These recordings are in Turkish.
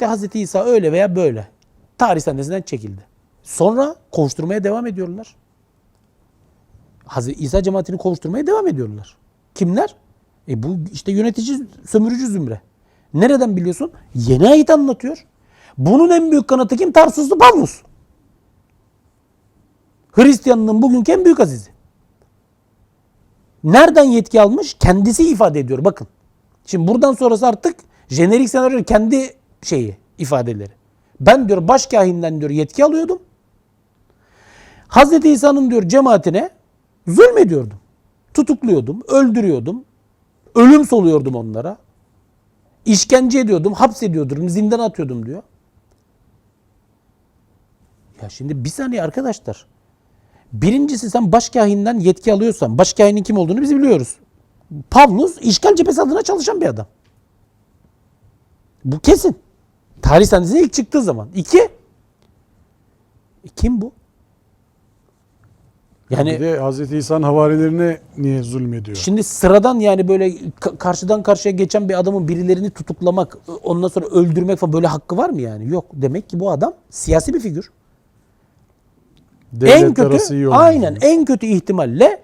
De Hazreti İsa öyle veya böyle. Tarih sahnesinden çekildi. Sonra kovuşturmaya devam ediyorlar. Hazreti İsa cemaatini kovuşturmaya devam ediyorlar. Kimler? E bu işte yönetici sömürücü zümre. Nereden biliyorsun? Yeni ayet anlatıyor. Bunun en büyük kanıtı kim? Tarsuslu Pavlus. Hristiyanlığın bugünkü en büyük azizi. Nereden yetki almış? Kendisi ifade ediyor. Bakın. Şimdi buradan sonrası artık jenerik senaryo kendi şeyi, ifadeleri. Ben diyor başkahinden diyor yetki alıyordum. Hazreti İsa'nın diyor cemaatine zulmediyordum. Tutukluyordum, öldürüyordum. Ölüm soluyordum onlara. İşkence ediyordum, hapsediyordum, zindana atıyordum diyor. Ya şimdi bir saniye arkadaşlar. Birincisi sen başkahinden yetki alıyorsan, başkahinin kim olduğunu biz biliyoruz. Pavlus işgal cephesi adına çalışan bir adam. Bu kesin. Tarih sahnesine ilk çıktığı zaman. İki, e kim bu? Yani bir de Hz. İsa'nın havarilerine niye zulmediyor? Şimdi sıradan yani böyle ka- karşıdan karşıya geçen bir adamın birilerini tutuklamak, ondan sonra öldürmek falan böyle hakkı var mı yani? Yok. Demek ki bu adam siyasi bir figür. en Devletler arası kötü aynen en kötü ihtimalle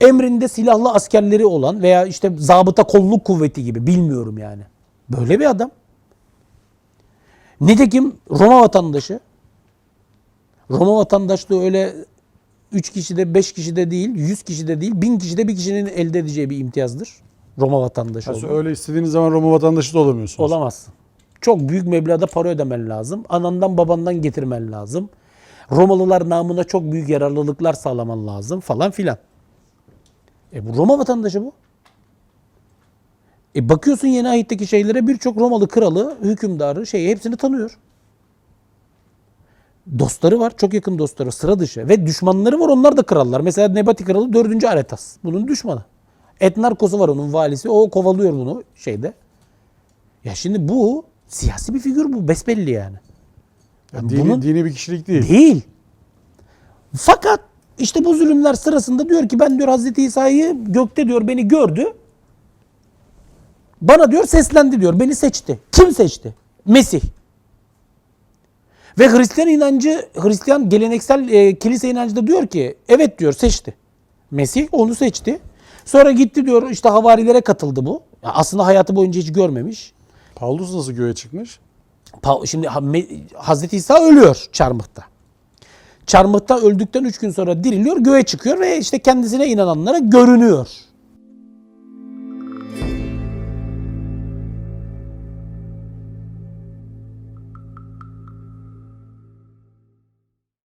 emrinde silahlı askerleri olan veya işte zabıta kolluk kuvveti gibi bilmiyorum yani. Böyle bir adam. Nitekim Roma vatandaşı. Roma vatandaşlığı öyle 3 kişide 5 kişide değil, 100 kişide değil, 1000 kişide bir kişinin elde edeceği bir imtiyazdır. Roma vatandaşı olmak. öyle istediğiniz zaman Roma vatandaşı da olamıyorsunuz. Olamazsın. Çok büyük meblağda para ödemen lazım. Anandan babandan getirmen lazım. Romalılar namına çok büyük yararlılıklar sağlaman lazım falan filan. E bu Roma vatandaşı bu. E bakıyorsun yeni ayetteki şeylere birçok Romalı kralı, hükümdarı, şeyi hepsini tanıyor. Dostları var, çok yakın dostları, sıra dışı. Ve düşmanları var, onlar da krallar. Mesela Nebati kralı 4. Aretas. Bunun düşmanı. Etnarkosu var onun valisi, o kovalıyor bunu şeyde. Ya şimdi bu siyasi bir figür bu, besbelli yani. Ya dini, Bunun- dini bir kişilik değil. Değil. Fakat işte bu zulümler sırasında diyor ki ben diyor Hazreti İsa'yı gökte diyor beni gördü. Bana diyor seslendi diyor. Beni seçti. Kim seçti? Mesih. Ve Hristiyan inancı, Hristiyan geleneksel e, kilise inancı da diyor ki evet diyor seçti. Mesih onu seçti. Sonra gitti diyor işte havarilere katıldı bu. Ya aslında hayatı boyunca hiç görmemiş. Paulus nasıl göğe çıkmış? Pa- Şimdi Hazreti İsa ölüyor çarmıhta. Çarmıhta öldükten üç gün sonra diriliyor, göğe çıkıyor ve işte kendisine inananlara görünüyor.